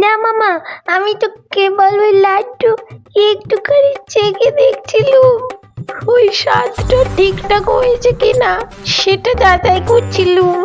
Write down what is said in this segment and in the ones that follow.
না মামা, আমি তো কেবল ওই লাড্ডু একটু করে চেখে দেখছিলুম। ওই স্বাদটা ঠিকঠাক হয়েছে কিনা সেটা যাচাই করছিলুম।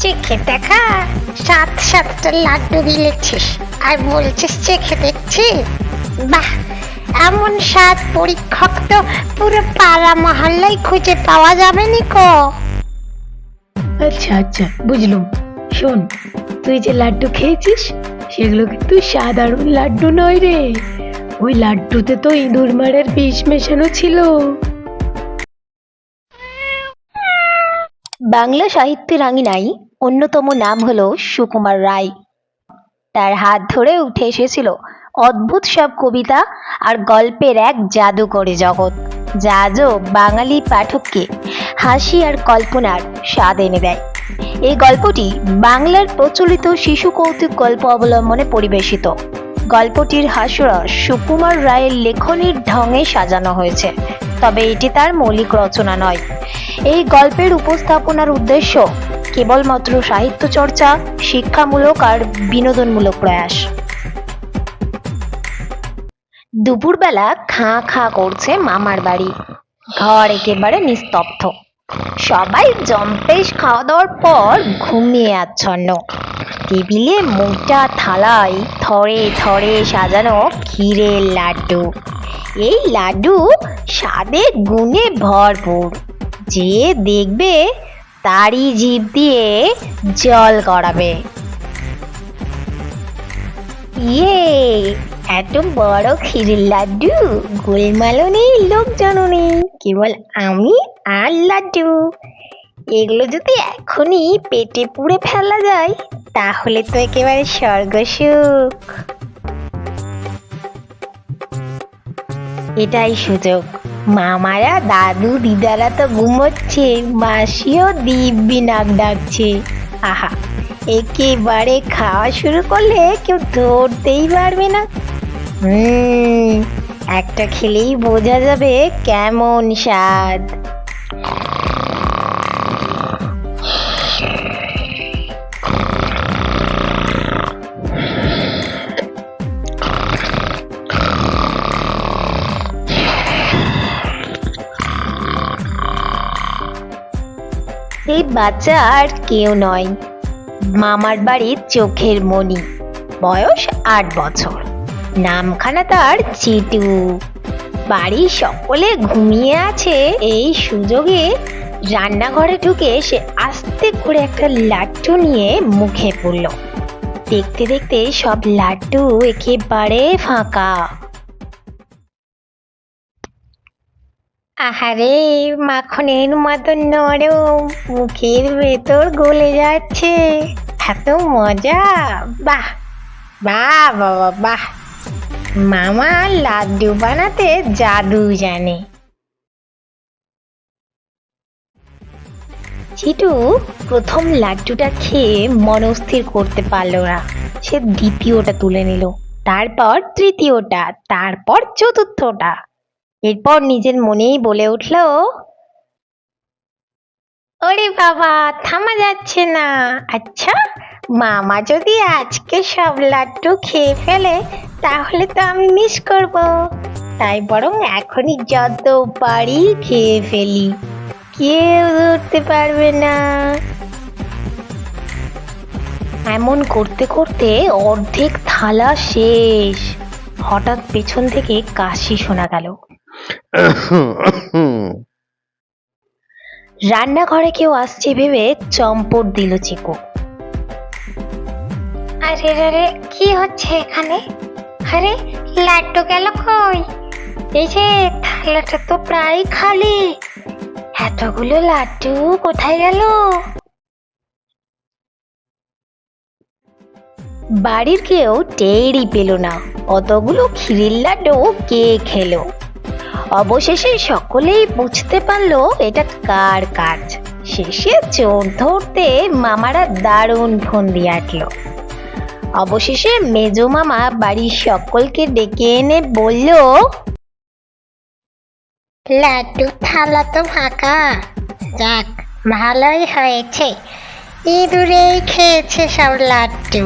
চেখে দেখা, সাত সাতটা লাড্ডু গিলেছিস আর বলছিস চেখে দেখছি? বাহ, এমন স্বাদ পরীক্ষক তো পুরো পাড়া মহল্লায় খুঁজে পাওয়া যাবে নি কো? আচ্ছা আচ্ছা বুঝলুম। শোন, তুই যে লাড্ডু খেয়েছিস, সেগুলো কিন্তু সাধারণ লাড্ডু নয় রে। ওই লাড্ডুতে তো ইঁদুর মারের বিষ মেশানো ছিল। বাংলা সাহিত্যের আঙিনায় অন্যতম নাম হলো সুকুমার রায়। তার হাত ধরে উঠে এসেছিল অদ্ভুত সব কবিতা আর গল্পের এক জাদুকরী জগৎ। যা আজও বাঙালি পাঠককে হাসি আর কল্পনার স্বাদ এনে দেয়। এই গল্পটি বাংলার প্রচলিত শিশু কৌতুক গল্প অবলম্বনে পরিবেশিত। গল্পটির হাস্যরস সুকুমার রায়ের লেখনীর ঢঙে সাজানো হয়েছে। তবে এটি তার মৌলিক রচনা নয়। এই গল্পের উপস্থাপনার উদ্দেশ্য কেবলমাত্র সাহিত্য চর্চা, শিক্ষামূলক আর বিনোদনমূলক প্রয়াস। দুপুরবেলা খাঁ খাঁ করছে মামার বাড়ি। ঘর একেবারে নিস্তব্ধ। সবাই জম্পেশ খাওয়া দাওয়ার পর ঘুমিয়ে আচ্ছন্ন। টেবিলে মোটা থালায় থরে থরে সাজানো ক্ষীরের লাড্ডু। এই লাড্ডু স্বাদে গুণে ভরপুর। যে দেখবে তারই জিভ দিয়ে জল গড়াবে। ইয়ে এত বড় ক্ষীরের লাড্ডু গোলমালও নেই লোকজনও নেই কেবল আমি আর লাড্ডু। এগুলো যদি এখনই পেটে পুড়ে ফেলা যায়, তাহলে তো একেবারে স্বর্গ সুখ এটাই সুযোগ। মামারা, দাদু, দিদারা তো ঘুমোচ্ছে, মাসিও দিব্যি নাক ডাকছে। আহা, একেবারে খাওয়া শুরু করলে কেউ ধরতেই পারবে না। একটা খেলেই বোঝা যাবে কেমন স্বাদ। এই বাচ্চা আর কেউ নয়, মামার বাড়ির চোখের মণি, বয়স আট বছর। নামখানা তার চিটু বাড়ির সকলে ঘুমিয়ে আছে। এই সুযোগে রান্নাঘরে ঢুকে সে আস্তে করে একটা লাড্ডু নিয়ে মুখে পড়ল। দেখতে দেখতে সব লাড্ডু একেবারে ফাঁকা। আহারে, মাখনের মতো নরম, মুখের ভেতর গলে যাচ্ছে। এত মজা! বাহ! বাহ, বাবা, বাহ! মামা লাড্ডু বানাতে জাদু জানে। চিটু প্রথম লাড্ডুটা খেয়ে মনস্থির করতে পারল না। সে দ্বিতীয়টা তুলে নিল, তারপর তৃতীয়টা, তারপর চতুর্থটা। এরপর নিজের মনেই বলে উঠল, ওরে বাবা, থামা যাচ্ছে না। আচ্ছা মামা যদি আজকে সব লাড্ডু খেয়ে ফেলে, তাহলে তো আমি মিস করব। তাই বরং এখনই যত পারি খেয়ে ফেলি। কেউ ধরতে পারবে না। এমন করতে করতে অর্ধেক থালা শেষ। হঠাৎ পেছন থেকে কাশি শোনা গেল। রান্নাঘরে কেউ আসছে ভেবে চম্পট দিল চিকু। আরে আরে কি হচ্ছে এখানে? আরে, লাড্ডু গেল কই? এই যে, থালাটা তো প্রায় খালি। এতগুলো লাড্ডু কোথায় গেল? বাড়ির কেউ টেরই পেল না। অতগুলো ক্ষীরের লাড্ডু কে খেলো? অবশেষে সকলেই বুঝতে পারল এটা কার কাজ। শেষে চোর ধরতে মামারা দারুণ ফন্দি আটলো। অবশেষে মেজো মামা বাড়ির সকলকে ডেকে এনে বলল লাড্ডু থালা তো ফাঁকা। যাক ভালোই হয়েছে। ইঁদুরেই খেয়েছে সব লাড্ডু।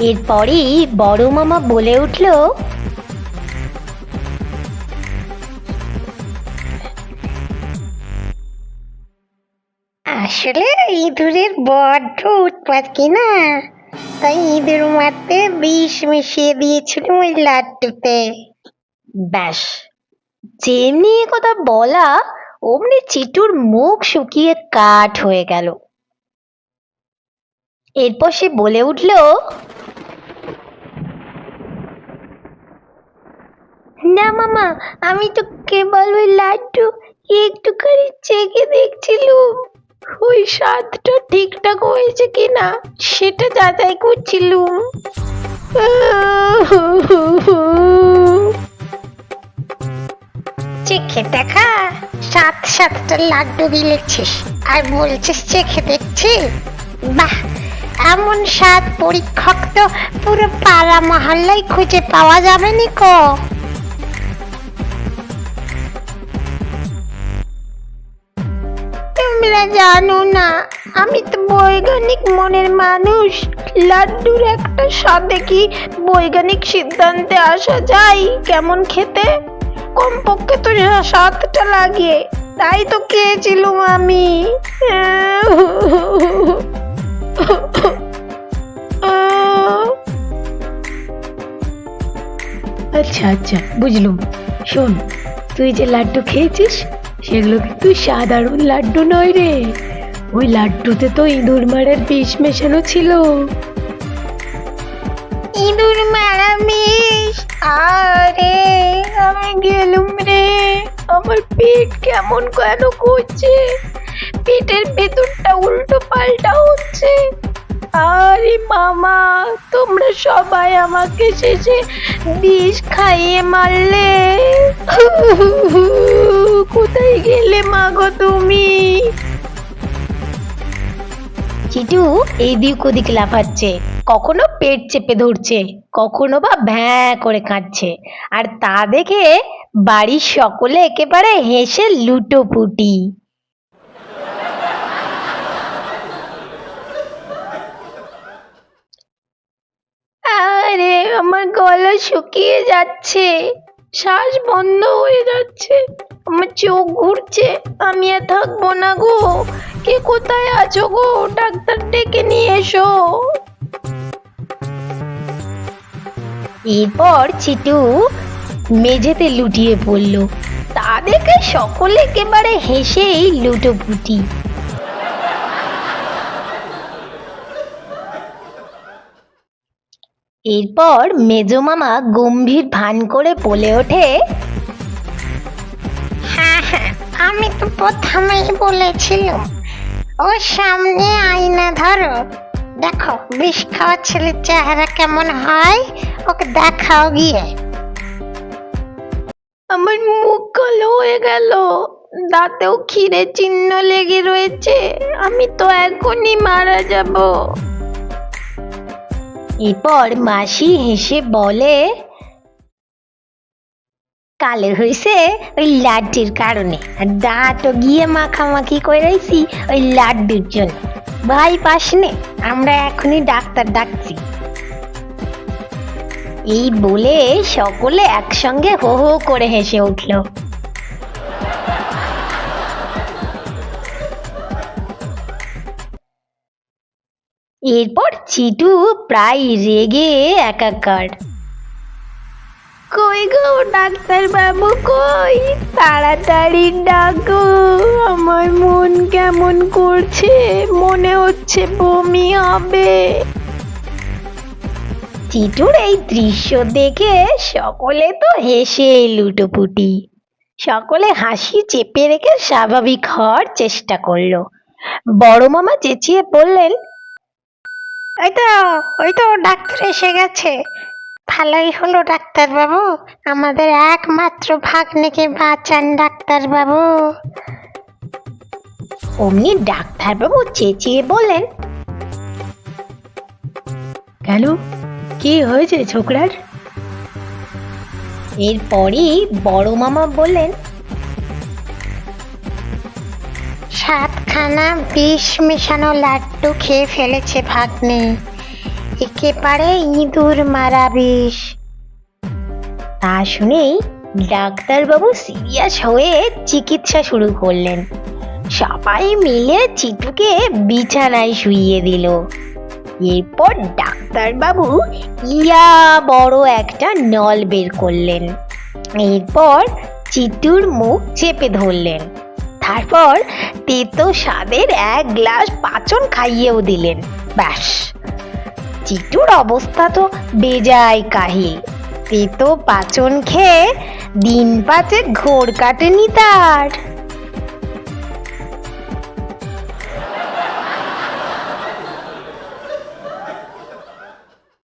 এরপরই বড় মামা বলে উঠল আসলে ইঁদুরের বড্ড উৎপাত কিনা? তাই ইঁদুর মারতে বিষ মিশিয়ে দিয়েছিল ওই লাড্ডুতে। ব্যাস, যেমনি কথা বলা, অমনি চিটুর মুখ শুকিয়ে কাঠ হয়ে গেল। এরপর সে বলে উঠল, না মামা, আমি তো কেবল ওই লাড্ডু একটুখানি চেখে দেখছিলুম, ওই স্বাদটা ঠিকঠাক হয়েছে কিনা সেটা যাচাই করছিলুম। চেখে দেখা, সাত সাতটা লাড্ডু গিলেছিস আর বলছিস চেখে দেখছি? বাহ, এমন স্বাদ পরীক্ষক তো পুরো পাড়া মহল্লায় খুঁজে পাওয়া যাবে নিকো তোমরা জানো না, আমি তো বৈজ্ঞানিক মনের মানুষ। লাড্ডুর একটা স্বাদে কি বৈজ্ঞানিক সিদ্ধান্তে আসা যায় কেমন খেতে? কমপক্ষে তো স্বাদটা লাগে, তাই তো খেয়েছিলুম আমি। আচ্ছা আচ্ছা বুঝলুম। শোন, তুই যে লাড্ডু খেয়েছিস সেগুলো কিন্তু সাধারণ লাড্ডু নয় রে। ওই লাড্ডুতে তো ইঁদুর মারের বিষ মেশানো ছিল। ইঁদুর মারা মিস আরে, আমি গেলুম রে। আমার পেট কেমন কেন করছে। পেটের ভেতরটা উল্টো পাল্টা হচ্ছে। আরে মামা, তোমরা সবাই আমাকে শেষে বিষ খাইয়ে মারলে। কোথায় গেলে মাগো তুমি? চিটু এদিক ওদিক লাফাচ্ছে। কখনো পেট চেপে ধরছে কখনো বা ভ্যাঁ করে কাঁদছে। আর তা দেখে বাড়ির সকলে একেবারে হেসে লুটোপুটি। আরে আমার গলা শুকিয়ে যাচ্ছে। শ্বাস বন্ধ হয়ে যাচ্ছে। আমার চোখ ঘুরছে, আমি আর থাকব না গো। কে কোথায় আছো গো? ডাক্তার ডেকে নিয়ে এসো। এরপর চিটু মেঝেতে লুটিয়ে পড়ল। তা দেখে সকলে একেবারে হেসেই লুটোপুটি এরপর মেজো মামা গম্ভীর ভান করে বলে ওঠে আমি তো প্রথমেই বলেছিলাম। ও সামনে আয়না ধরো। দেখো বিষ খাওয়া ছেলের চেহারা কেমন হয়? ওকে দেখাও গিয়ে। আমার মুখ কালো হয়ে গেল। দাঁতেও ক্ষীরে চিহ্ন লেগে রয়েছে। আমি তো এখনই মারা যাব। এরপর মাসি হেসে বলে কালো হয়েছে ওই লাড্ডুর কারণে। আর দাঁতও গিয়ে মাখামাখি করেছি ওই লাড্ডুর জন্য। ভাই পাসনে আমরা এখনই ডাক্তার ডাকছি। এই বলে সকলে একসঙ্গে হো হো করে হেসে উঠল। এরপর চিটু প্রায় রেগে একাকার। কই গো? ডাক্তার বাবু কই? তাড়াতাড়ি ডাকো। আমার মন কেমন করছে? মনে হচ্ছে বমি হবে। চিটুর এই দৃশ্য দেখে সকলে তো হেসে লুটোপুটি। সকলে হাসি চেপে রেখে স্বাভাবিক হওয়ার চেষ্টা করল। বড় মামা চেঁচিয়ে বললেন, ওই তো ওই তো, ডাক্তার এসে গেছে। ভালোই হলো ডাক্তার বাবু আমাদের একমাত্র ভাগ্নেকে বাঁচান ডাক্তার বাবু অমনি ডাক্তারবাবু চেঁচিয়ে বললেন কেন? কি হয়েছে ছোকরার? এরপরই বড় মামা বললেন সাতখানা বিষ মেশানো লাড্ডু খেয়ে ফেলেছে ভাগ্নে। একেবারে ইঁদুর মারা বিষ তা শুনেই ডাক্তারবাবু সিরিয়াস হয়ে চিকিৎসা শুরু করলেন। সবাই মিলে চিটুকে বিছানায় শুইয়ে দিল। এরপর ডাক্তারবাবু ইয়া বড় একটা নল বের করলেন। এরপর চিটুর মুখ চেপে ধরলেন। তারপর তেতো স্বাদের এক গ্লাস পাচন খাইয়েও দিলেন। ব্যাস চিটুর অবস্থা তো বেজায় কাহি। তেতো পাচন খেয়ে দিন পাচে ঘোর কাটেনি তার।